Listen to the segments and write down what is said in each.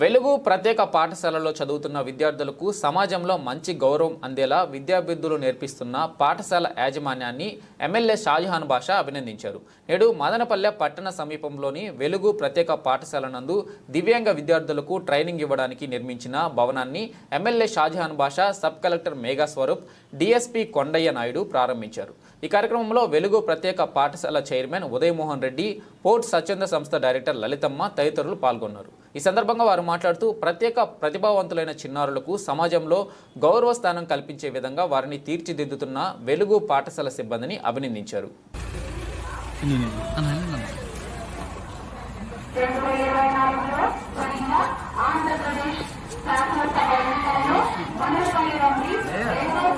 వెలుగు ప్రత్యేక పాఠశాలలో చదువుతున్న విద్యార్థులకు సమాజంలో మంచి గౌరవం అందేలా విద్యాభివృద్ధులు నేర్పిస్తున్న పాఠశాల యాజమాన్యాన్ని ఎమ్మెల్యే షాజహాన్ బాషా అభినందించారు. నేడు మదనపల్లె పట్టణ సమీపంలోని వెలుగు ప్రత్యేక పాఠశాల నందు దివ్యాంగ విద్యార్థులకు ట్రైనింగ్ ఇవ్వడానికి నిర్మించిన భవనాన్ని MLA Shahjahan Basha sub collector Megha Swaroop DSP Kondaiah Naidu ప్రారంభించారు. ఈ కార్యక్రమంలో వెలుగు ప్రత్యేక పాఠశాల చైర్మన్ ఉదయమోహన్ రెడ్డి పోర్ట్ స్వచ్ఛంద సంస్థ డైరెక్టర్ లలితమ్మ తదితరులు పాల్గొన్నారు. ఈ సందర్భంగా వారు మాట్లాడుతూ ప్రత్యేక ప్రతిభావంతులైన చిన్నారులకు సమాజంలో గౌరవ స్థానం కల్పించే విధంగా వారిని తీర్చిదిద్దుతున్న వెలుగు పాఠశాల సిబ్బందిని అభినందించారు. ఎన్నో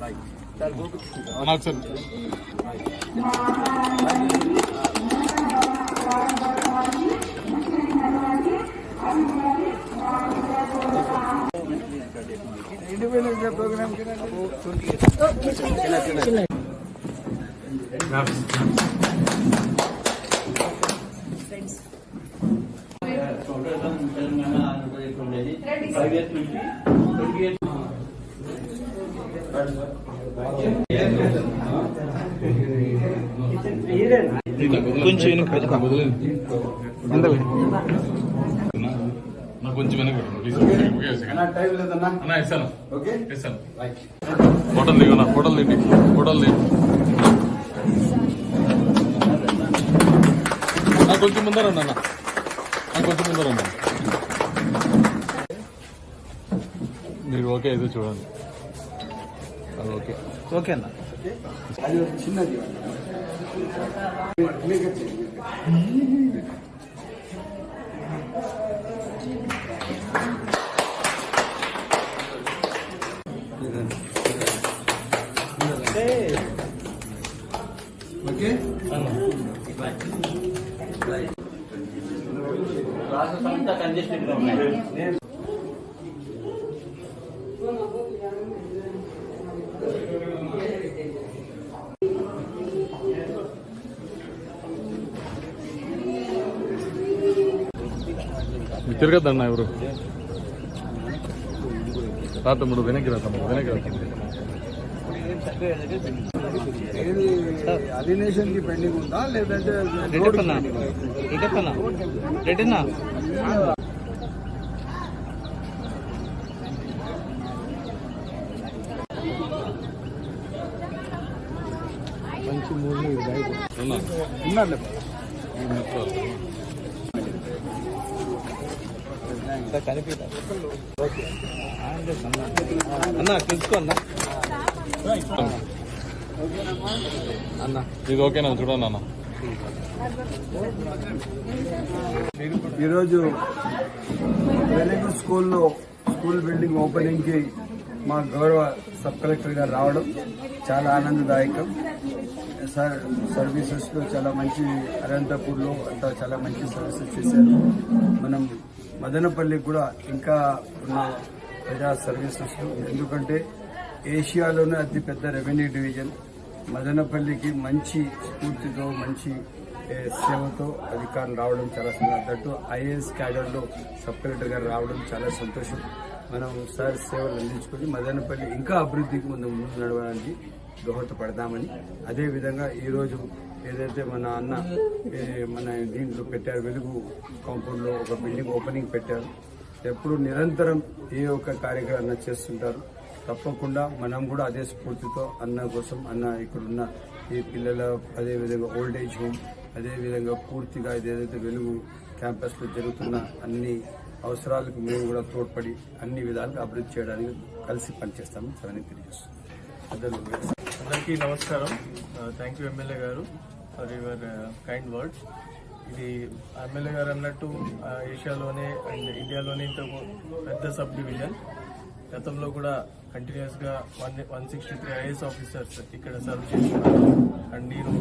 కి కొంచెం నాకు కొంచెం వెనక పెట్టు, ప్లీజ్. Okay second. కొంచెం కొంచెం ఇస్తాను ఫోటోలు దిగు ఫోటోలు తిండి ఫోటోలు దిగు నాకు కొంచెం ముందర అన్న నాకు కొంచెం ముందర ఉన్నా మీరు ఓకే అయితే చూడండి. ఓకే ఓకే అన్న అది ఒక చిన్నది మీకు వచ్చింది. ఓకే మీరు తిరగద్దన్న ఎవరు రా తమ్ముడు వెనక్కి రా తమ్ముడు వెనక్కి రా తమ్ముడు ఏది అలినేషన్కి పెండింగ్ ఉందా లేదంటే? మంచి మూవీ ఉన్నా ఉన్నారులే అన్న అన్న. అన్న ఇది ఓకేనా చూడండి అన్న ఈరోజు వెలుగు స్కూల్లో స్కూల్ బిల్డింగ్ ఓపెనింగ్కి మా గౌరవ సబ్ కలెక్టర్ గారు రావడం చాలా ఆనందదాయకం. సార్ సర్వీసెస్లో చాలా మంచి అనంతపూర్లో అంతా చాలా మంచి సర్వీసెస్ చేశారు. మనం మదనపల్లికి కూడా ఇంకా ఉన్న ప్రజా సర్వీసెస్ ఎందుకంటే ఏషియాలోనే అతిపెద్ద రెవెన్యూ డివిజన్. మదనపల్లికి మంచి స్ఫూర్తితో మంచి సేవతో అధికారులు రావడం చాలా సంతోషం. ఐఏఎస్ క్యాడర్లో సబ్ కలెక్టర్ గారు రావడం చాలా సంతోషం. మనం సార్ సేవలు అందించుకొని మదనపల్లి ఇంకా అభివృద్ధికి ముందు ముందు నడవడానికి దోహదపడదామని. అదేవిధంగా ఈరోజు ఏదైతే మన అన్న మన దీంట్లో పెట్టారు వెలుగు కాంపౌండ్లో ఒక బిల్డింగ్ ఓపెనింగ్ పెట్టారు. ఎప్పుడు నిరంతరం ఏ ఒక్క కార్యక్రమం చేస్తుంటారు. తప్పకుండా మనం కూడా అదే స్ఫూర్తితో అన్న కోసం అన్న ఇక్కడున్న ఈ పిల్లల అదేవిధంగా ఓల్డ్ ఏజ్ హోమ్ అదేవిధంగా పూర్తిగా ఇదేదైతే వెలుగు క్యాంపస్లో జరుగుతున్న అన్ని అవసరాలకు మేము కూడా తోడ్పడి అన్ని విధాలుగా అభివృద్ధి చేయడానికి కలిసి పనిచేస్తామని సరే తెలియజేస్తుంది అందరికీ నమస్కారం. Thank you MLA garu for your kind words ఇది ఎమ్మెల్యే గారు అన్నట్టు ఏషియాలోనే అండ్ ఇండియాలోనే ఇంత పెద్ద సబ్ డివిజన్ గతంలో కూడా కంటిన్యూస్గా one one sixty three IAS officers ఇక్కడ సర్వ్ చేస్తున్నారు. అండ్ నేను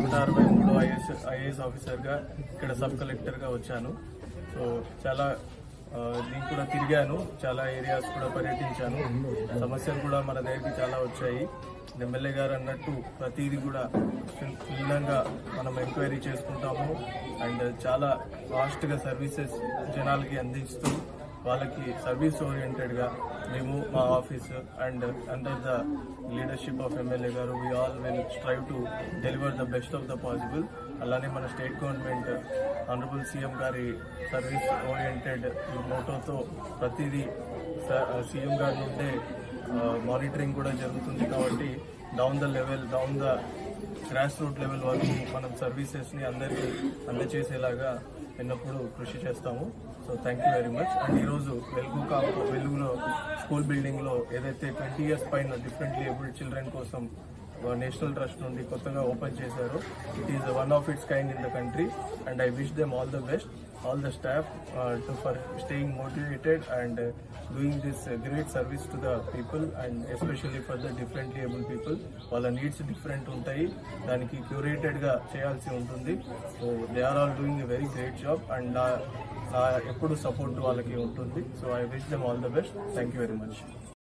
నూట అరవై మూడు ఐఏఎస్ ఐఏఎస్ ఆఫీసర్గా ఇక్కడ సబ్ కలెక్టర్గా వచ్చాను. సో చాలా నేను కూడా తిరిగాను. చాలా ఏరియాస్ కూడా పర్యటించాను. సమస్యలు కూడా మన దగ్గరికి చాలా వచ్చాయి. ఎమ్మెల్యే గారు అన్నట్టు ప్రతిదీ కూడా క్షుణ్ణంగా మనం ఎంక్వైరీ చేసుకుంటాము. అండ్ చాలా ఫాస్ట్గా సర్వీసెస్ జనాలకి అందిస్తూ వాళ్ళకి సర్వీస్ ఓరియంటెడ్గా మేము మా office and under the leadership of MLA garu we all will strive to deliver the best of the possible అలానే మన స్టేట్ గవర్నమెంట్ ఆనరబుల్ సీఎం గారి సర్వీస్ ఓరియంటెడ్ మోటోతో ప్రతిదీ సీఎం గారి నుండే మానిటరింగ్ కూడా జరుగుతుంది కాబట్టి down the level down the grass root level వరకు మనం సర్వీసెస్ని అందరికీ అందచేసేలాగా ఎన్నప్పుడు కృషి చేస్తాము. So thank you very much. And ఈరోజు వెలుగు కాపు వెలుగులో స్కూల్ బిల్డింగ్లో ఏదైతే ట్వంటీ ఇయర్స్ పైన డిఫరెంట్లీ ఏబుల్డ్ చిల్డ్రన్ కోసం నేషనల్ ట్రస్ట్ నుండి కొత్తగా ఓపెన్ చేశారు. It is one of its kind in the country and I wish them all the best all the staff too for staying motivated and doing this great service to the people and especially for the differently able people వాళ్ళ needs different ఉంటాయి. దానికి క్యూరేటెడ్గా చేయాల్సి ఉంటుంది. So they are all doing a very great job and నా ఎప్పుడు support వాళ్ళకి ఉంటుంది. So I wish them all the best thank you very much